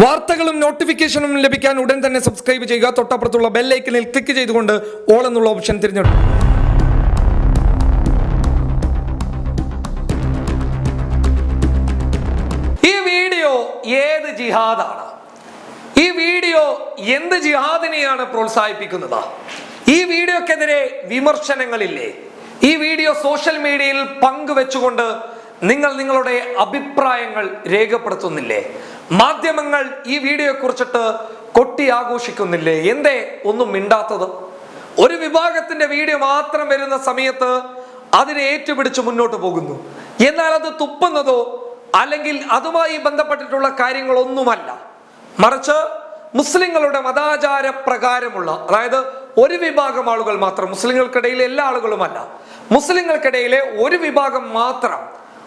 വാർത്തകളും നോട്ടിഫിക്കേഷനും ലഭിക്കാൻ ഉടൻ തന്നെ സബ്സ്ക്രൈബ് ചെയ്യുക. തൊട്ടപ്പുറത്തുള്ള ബെല്ലൈക്കനിൽ ക്ലിക്ക് ചെയ്തുകൊണ്ട് ഓൾ എന്നുള്ള ഓപ്ഷൻ തിരഞ്ഞെടുക്കും ഈ വീഡിയോ ഏത് ജിഹാദാണ്? ഈ വീഡിയോ എന്ത് ജിഹാദിനെയാണ് പ്രോത്സാഹിപ്പിക്കുന്നത്? ഈ വീഡിയോക്കെതിരെ വിമർശനങ്ങളില്ലേ? ഈ വീഡിയോ സോഷ്യൽ മീഡിയയിൽ പങ്കുവെച്ചുകൊണ്ട് നിങ്ങൾ നിങ്ങളുടെ അഭിപ്രായങ്ങൾ രേഖപ്പെടുത്തുന്നില്ലേ? മാധ്യമങ്ങൾ ഈ വീഡിയോയെ കുറിച്ചിട്ട് കൊട്ടി ആഘോഷിക്കുന്നില്ലേ? എന്തേ? ഒന്നും മിണ്ടാത്തത്. ഒരു വിഭാഗത്തിന്റെ വീഡിയോ മാത്രം വരുന്ന സമയത്ത് അതിനെ ഏറ്റുപിടിച്ച് മുന്നോട്ട് പോകുന്നു. എന്നാൽ അത് തുപ്പുന്നതോ അല്ലെങ്കിൽ അതുമായി ബന്ധപ്പെട്ടിട്ടുള്ള കാര്യങ്ങളൊന്നുമല്ല. മറിച്ച് മുസ്ലിങ്ങളുടെ മതാചാര പ്രകാരമുള്ള അതായത് ഒരു വിഭാഗം ആളുകൾ മാത്രം മുസ്ലിങ്ങൾക്കിടയിലെ എല്ലാ ആളുകളുമല്ല മുസ്ലിങ്ങൾക്കിടയിലെ ഒരു വിഭാഗം മാത്രം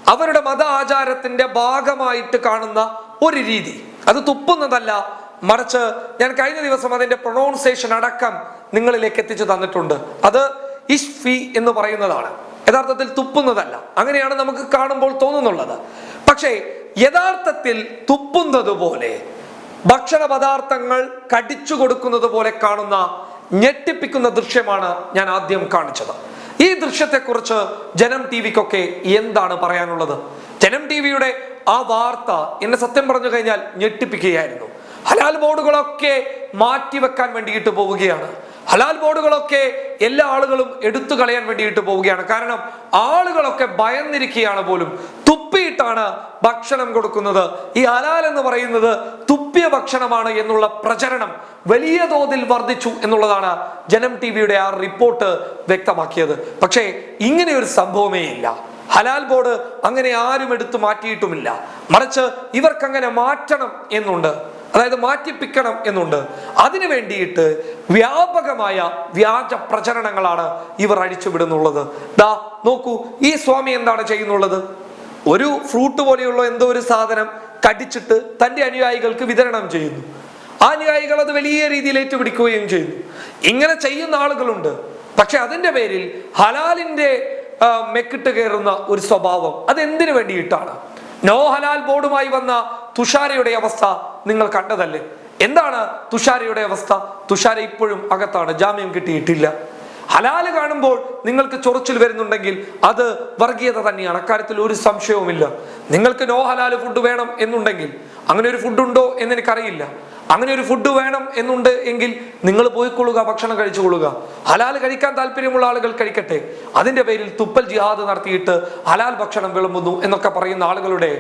അവരുടെ മത ആചാരത്തിന്റെ ഭാഗമായിട്ട് കാണുന്ന ഒരു രീതി. അത് തുപ്പുന്നതല്ല. മറിച്ച് ഞാൻ കഴിഞ്ഞ ദിവസം അതിന്റെ പ്രൊണൗൺസിയേഷൻ അടക്കം നിങ്ങളിലേക്ക് എത്തിച്ചു തന്നിട്ടുണ്ട്. അത് ഇഷ്ഫി എന്ന് പറയുന്നതാണ്. യഥാർത്ഥത്തിൽ തുപ്പുന്നതല്ല. അങ്ങനെയാണ് നമുക്ക് കാണുമ്പോൾ തോന്നുന്നുള്ളത്. പക്ഷേ യഥാർത്ഥത്തിൽ തുപ്പുന്നത് പോലെ ഭക്ഷണ പദാർത്ഥങ്ങൾ കടിച്ചു കൊടുക്കുന്നത് പോലെ കാണുന്ന ഞെട്ടിപ്പിക്കുന്ന ദൃശ്യമാണ് ഞാൻ ആദ്യം കാണിച്ചത്. ഈ ദൃശ്യത്തെക്കുറിച്ച് ജനം ടി വിക്കൊക്കെ എന്താണ് പറയാനുള്ളത്? ജനം ടി വിയുടെ ആ വാർത്ത എന്നെ സത്യം പറഞ്ഞു കഴിഞ്ഞാൽ ഞെട്ടിപ്പിക്കുകയായിരുന്നു. ഹലാൽ ബോർഡുകളൊക്കെ മാറ്റിവെക്കാൻ വേണ്ടിയിട്ട് പോവുകയാണ്. ഹലാൽ ബോർഡുകളൊക്കെ എല്ലാ ആളുകളും എടുത്തു കളയാൻ വേണ്ടിയിട്ട് പോവുകയാണ്. കാരണം ആളുകളൊക്കെ ഭയന്നിരിക്കുകയാണ് പോലും. തുപ്പിയിട്ടാണ് ഭക്ഷണം കൊടുക്കുന്നത്. ഈ ഹലാൽ എന്ന് പറയുന്നത് തുപ്പിയ ഭക്ഷണമാണ് എന്നുള്ള പ്രചരണം വലിയ തോതിൽ വർദ്ധിച്ചു എന്നുള്ളതാണ് ജനം ടി വിയുടെ ആ റിപ്പോർട്ട് വ്യക്തമാക്കിയത്. പക്ഷേ ഇങ്ങനെ ഒരു സംഭവമേ ഇല്ല. ഹലാൽ ബോർഡ് അങ്ങനെ ആരും എടുത്തു മാറ്റിയിട്ടുമില്ല. മറിച്ച് ഇവർക്കങ്ങനെ മാറ്റണം എന്നുണ്ട്. അതായത് മാറ്റിപ്പിക്കണം എന്നുണ്ട്. അതിനു വേണ്ടിയിട്ട് വ്യാപകമായ വ്യാജ പ്രചരണങ്ങളാണ് ഇവർ അഴിച്ചുവിടുന്നുള്ളത്. ദാ നോക്കൂ ഈ സ്വാമി എന്താണ് ചെയ്യുന്നുള്ളത്? ഒരു ഫ്രൂട്ട് പോലെയുള്ള എന്തോ ഒരു സാധനം കടിച്ചിട്ട് തന്റെ അനുയായികൾക്ക് വിതരണം ചെയ്യുന്നു. ആ അനുയായികൾ അത് വലിയ രീതിയിൽ ഏറ്റുപിടിക്കുകയും ചെയ്യുന്നു. ഇങ്ങനെ ചെയ്യുന്ന ആളുകളുണ്ട്. പക്ഷെ അതിന്റെ പേരിൽ ഹലാലിന്റെ മെക്കിട്ട് കയറുന്ന ഒരു സ്വഭാവം. അതെന്തിനു വേണ്ടിയിട്ടാണ്? നോ ഹലാൽ ബോർഡുമായി വന്ന തുഷാരയുടെ അവസ്ഥ നിങ്ങൾ കണ്ടതല്ലേ? എന്താണ് തുഷാരയുടെ അവസ്ഥ? തുഷാര ഇപ്പോഴും അകത്താണ് ജാമ്യം കിട്ടിയിട്ടില്ല. ഹലാൽ കാണുമ്പോൾ നിങ്ങൾക്ക് ചൊറിച്ചിൽ വരുന്നുണ്ടെങ്കിൽ അത് വർഗീയത തന്നെയാണ്. അക്കാര്യത്തിൽ ഒരു സംശയവുമില്ല. നിങ്ങൾക്ക് നോ ഹലാൽ ഫുഡ് വേണം എന്നുണ്ടെങ്കിൽ അങ്ങനെ ഒരു ഫുഡ് ഉണ്ടോ എന്ന് എനിക്കറിയില്ല. അങ്ങനെ ഒരു ഫുഡ് വേണം എന്നുണ്ട് എങ്കിൽ നിങ്ങൾ പോയിക്കൊള്ളുക ഭക്ഷണം കഴിച്ചുകൊള്ളുക. ഹലാൽ കഴിക്കാൻ താല്പര്യമുള്ള ആളുകൾ കഴിക്കട്ടെ. അതിന്റെ പേരിൽ തുപ്പൽ ജിഹാദ് നടത്തിയിട്ട് ഹലാൽ ഭക്ഷണം വിളമ്പുന്നു എന്നൊക്കെ പറയുന്ന ആളുകളുടെ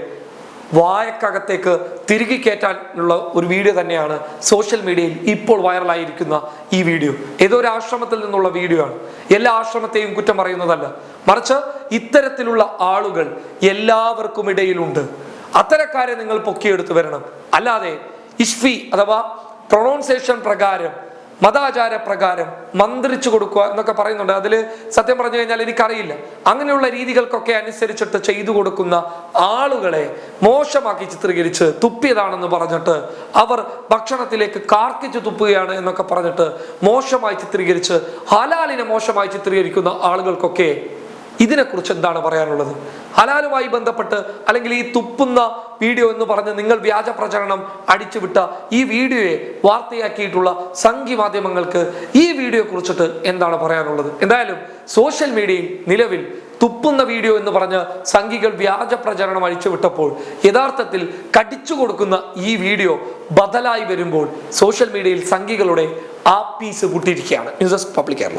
വായക്കകത്തേക്ക് തിരികെ കയറ്റാനുള്ള ഒരു വീഡിയോ തന്നെയാണ് സോഷ്യൽ മീഡിയയിൽ ഇപ്പോൾ വൈറലായിരിക്കുന്ന ഈ വീഡിയോ. ഏതോ ഒരു ആശ്രമത്തിൽ നിന്നുള്ള വീഡിയോ ആണ്. എല്ലാ ആശ്രമത്തെയും കുറ്റം പറയുന്നതല്ല. മറിച്ച് ഇത്തരത്തിലുള്ള ആളുകൾ എല്ലാവർക്കും ഇടയിലുണ്ട്. അത്തരക്കാരെ നിങ്ങൾ പൊക്കിയെടുത്തു വരണം. അല്ലാതെ ഇഷ്ഫി അഥവാ പ്രൊണൗൺസിയേഷൻ പ്രകാരം മതാചാര പ്രകാരം മന്ത്രിച്ചു കൊടുക്കുക എന്നൊക്കെ പറയുന്നുണ്ട്. അതിൽ സത്യം പറഞ്ഞു കഴിഞ്ഞാൽ എനിക്കറിയില്ല. അങ്ങനെയുള്ള രീതികൾക്കൊക്കെ അനുസരിച്ചിട്ട് ചെയ്തു കൊടുക്കുന്ന ആളുകളെ മോശമാക്കി ചിത്രീകരിച്ച് തുപ്പിയതാണെന്ന് പറഞ്ഞിട്ട് അവർ ഭക്ഷണത്തിലേക്ക് കാർക്കിച്ച് തുപ്പുകയാണ് എന്നൊക്കെ പറഞ്ഞിട്ട് മോശമായി ചിത്രീകരിച്ച് ഹലാലിനെ മോശമായി ചിത്രീകരിക്കുന്ന ആളുകൾക്കൊക്കെ ഇതിനെക്കുറിച്ച് എന്താണ് പറയാനുള്ളത്? ഹലാലുമായി ബന്ധപ്പെട്ട് അല്ലെങ്കിൽ ഈ തുപ്പുന്ന വീഡിയോ എന്ന് പറഞ്ഞ് നിങ്ങൾ വ്യാജ പ്രചരണം അടിച്ചുവിട്ട ഈ വീഡിയോയെ വാർത്തയാക്കിയിട്ടുള്ള സംഘി മാധ്യമങ്ങൾക്ക് ഈ വീഡിയോ കുറിച്ചിട്ട് എന്താണ് പറയാനുള്ളത്? എന്തായാലും സോഷ്യൽ മീഡിയയിൽ നിലവിൽ തുപ്പുന്ന വീഡിയോ എന്ന് പറഞ്ഞ് സംഘികൾ വ്യാജ പ്രചരണം അഴിച്ചുവിട്ടപ്പോൾ യഥാർത്ഥത്തിൽ കടിച്ചു കൊടുക്കുന്ന ഈ വീഡിയോ ബദലായി വരുമ്പോൾ സോഷ്യൽ മീഡിയയിൽ സംഘികളുടെ ആ piece പൊട്ടിയിരിക്കുകയാണ്. News desk public Kerala.